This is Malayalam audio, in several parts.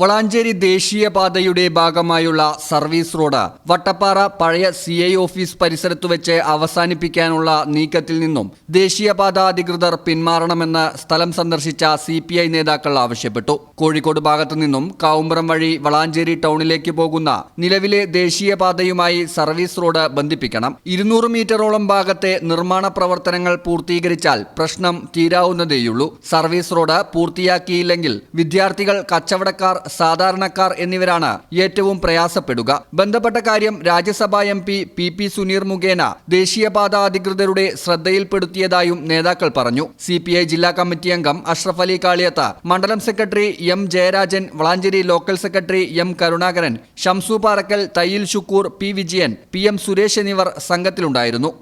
വളാഞ്ചേരി ദേശീയപാതയുടെ ഭാഗമായുള്ള സർവീസ് റോഡ് വട്ടപ്പാറ പഴയ സി ഐ ഓഫീസ് പരിസരത്ത് വെച്ച് അവസാനിപ്പിക്കാനുള്ള നീക്കത്തിൽ നിന്നും ദേശീയപാത അധികൃതർ പിന്മാറണമെന്ന് സ്ഥലം സന്ദർശിച്ച സി പി ഐ നേതാക്കൾ ആവശ്യപ്പെട്ടു. കോഴിക്കോട് ഭാഗത്തു നിന്നും കാവുമ്പറം വഴി വളാഞ്ചേരി ടൗണിലേക്ക് പോകുന്ന നിലവിലെ ദേശീയപാതയുമായി സർവീസ് റോഡ് ബന്ധിപ്പിക്കണം. ഇരുന്നൂറ് മീറ്ററോളം ഭാഗത്തെ നിർമ്മാണ പ്രവർത്തനങ്ങൾ പൂർത്തീകരിച്ചാൽ പ്രശ്നം തീരാവുന്നതേയുള്ളൂ. സർവീസ് റോഡ് പൂർത്തിയാക്കിയില്ലെങ്കിൽ വിദ്യാർത്ഥികൾ കച്ചവടക്കാർ സാധാരണക്കാർ എന്നിവരാണ് ഏറ്റവും പ്രയാസപ്പെടുക. ബന്ധപ്പെട്ട കാര്യം Rajya Sabha M P P P Suneer മുഖേന ദേശീയപാത അധികൃതരുടെ ശ്രദ്ധയിൽപ്പെടുത്തിയതായും നേതാക്കൾ പറഞ്ഞു. സി പി ഐ ജില്ലാ കമ്മിറ്റി അംഗം അഷ്റഫ് അലി കാളിയത്ത മണ്ഡലം secretary M Jayarajan Valanchery local secretary M Karunakaran Shamsu Parakkal Thayyil Shukoor P Vijayan P M Suresh എന്നിവർ സംഘത്തിലുണ്ടായിരുന്നു.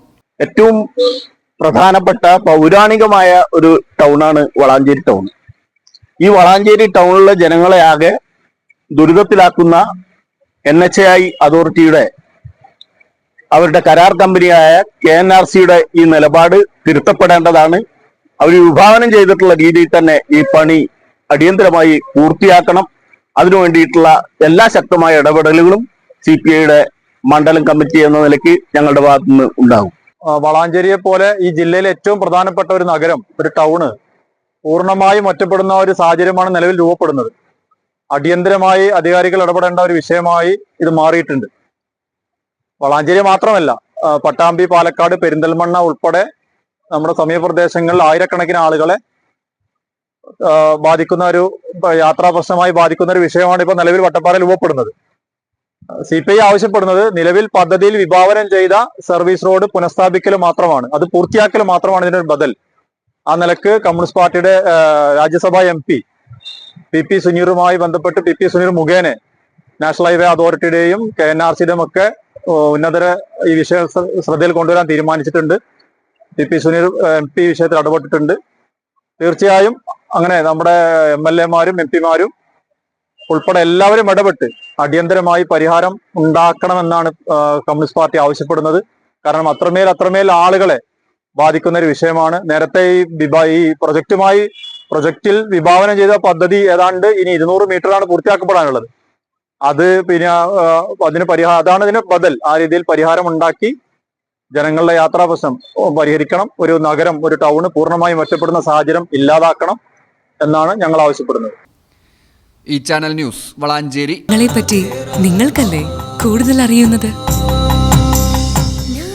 ഏറ്റവും പ്രധാനപ്പെട്ട പൗരാണികമായ ഒരു ടൗണാണ് വളാഞ്ചേരി ടൗൺ. ഈ വളാഞ്ചേരി ടൗണിലെ ജനങ്ങളെ ആകെ ദുരിതത്തിലാക്കുന്ന എൻ എച്ച് ഐ അതോറിറ്റിയുടെ അവരുടെ കരാർ കമ്പനിയായ കെ എൻ ആർ സിയുടെ ഈ നിലപാട് തിരുത്തപ്പെടേണ്ടതാണ്. അവർ വിഭാവനം ചെയ്തിട്ടുള്ള രീതിയിൽ തന്നെ ഈ പണി അടിയന്തരമായി പൂർത്തിയാക്കണം. അതിനു വേണ്ടിയിട്ടുള്ള എല്ലാ ശക്തമായ ഇടപെടലുകളും സി പി ഐയുടെ മണ്ഡലം കമ്മിറ്റി എന്ന നിലയ്ക്ക് ഞങ്ങളുടെ ഭാഗത്തുനിന്ന് ഉണ്ടാകും. വളാഞ്ചേരിയെ പോലെ ഈ ജില്ലയിലെ ഏറ്റവും പ്രധാനപ്പെട്ട ഒരു നഗരം ഒരു ടൗണ് പൂർണമായും ഒറ്റപ്പെടുന്ന ഒരു സാഹചര്യമാണ് നിലവിൽ രൂപപ്പെടുന്നത്. അടിയന്തരമായി അധികാരികൾ ഇടപെടേണ്ട ഒരു വിഷയമായി ഇത് മാറിയിട്ടുണ്ട്. വളാഞ്ചേരി മാത്രമല്ല പട്ടാമ്പി പാലക്കാട് പെരിന്തൽമണ്ണ ഉൾപ്പെടെ നമ്മുടെ സമീപ പ്രദേശങ്ങളിൽ ആയിരക്കണക്കിന് ആളുകളെ ബാധിക്കുന്ന ഒരു യാത്രാ പ്രശ്നമായി ബാധിക്കുന്ന ഒരു വിഷയമാണ് ഇപ്പോൾ നിലവിൽ വട്ടപ്പാറ രൂപപ്പെടുന്നത്. സി പി ഐ ആവശ്യപ്പെടുന്നത് നിലവിൽ പദ്ധതിയിൽ വിഭാവനം ചെയ്ത സർവീസ് റോഡ് പുനഃസ്ഥാപിക്കൽ മാത്രമാണ്. അത് പൂർത്തിയാക്കൽ മാത്രമാണ് ഇതിനൊരു ബദൽ. ആ നിലയ്ക്ക് കമ്മ്യൂണിസ്റ്റ് പാർട്ടിയുടെ Rajya Sabha M P P P സുനീറുമായി ബന്ധപ്പെട്ട് പി പി സുനീർ മുഖേന നാഷണൽ ഹൈവേ അതോറിറ്റിയുടെയും കെ എൻ ആർ സിയുടെയും ഒക്കെ ഉന്നതര ഈ വിഷയം ശ്രദ്ധയിൽ കൊണ്ടുവരാൻ തീരുമാനിച്ചിട്ടുണ്ട്. P P Suneer M P വിഷയത്തിൽ ഇടപെട്ടിട്ടുണ്ട്. തീർച്ചയായും അങ്ങനെ നമ്മുടെ എം എൽ എമാരും എം പിമാരും ഉൾപ്പെടെ എല്ലാവരും ഇടപെട്ട് അടിയന്തരമായി പരിഹാരം ഉണ്ടാക്കണമെന്നാണ് കമ്മ്യൂണിസ്റ്റ് പാർട്ടി ആവശ്യപ്പെടുന്നത്. കാരണം അത്രമേൽ അത്രമേൽ ആളുകളെ ബാധിക്കുന്ന ഒരു വിഷയമാണ്. നേരത്തെ ഈ വിഭാ ഈ പ്രൊജക്റ്റുമായി പ്രൊജക്റ്റിൽ വിഭാവനം ചെയ്ത പദ്ധതി ഏതാണ്ട് ഇനി ഇരുന്നൂറ് മീറ്ററാണ് പൂർത്തിയാക്കപ്പെടാനുള്ളത്. അത് പിന്നെ അതിന് പരിഹാരം അതാണ് ഇതിന് ബദൽ. ആ രീതിയിൽ പരിഹാരം ഉണ്ടാക്കി ജനങ്ങളുടെ യാത്രാ പ്രശ്നം പരിഹരിക്കണം. ഒരു നഗരം ഒരു ടൗണ് പൂർണമായും മെച്ചപ്പെടുന്ന സാഹചര്യം ഇല്ലാതാക്കണം എന്നാണ് ഞങ്ങൾ ആവശ്യപ്പെടുന്നത്. ഈ ചാനൽ ന്യൂസ് വളാഞ്ചേരി. പറ്റി നിങ്ങൾക്കല്ലേ കൂടുതൽ അറിയുന്നത്?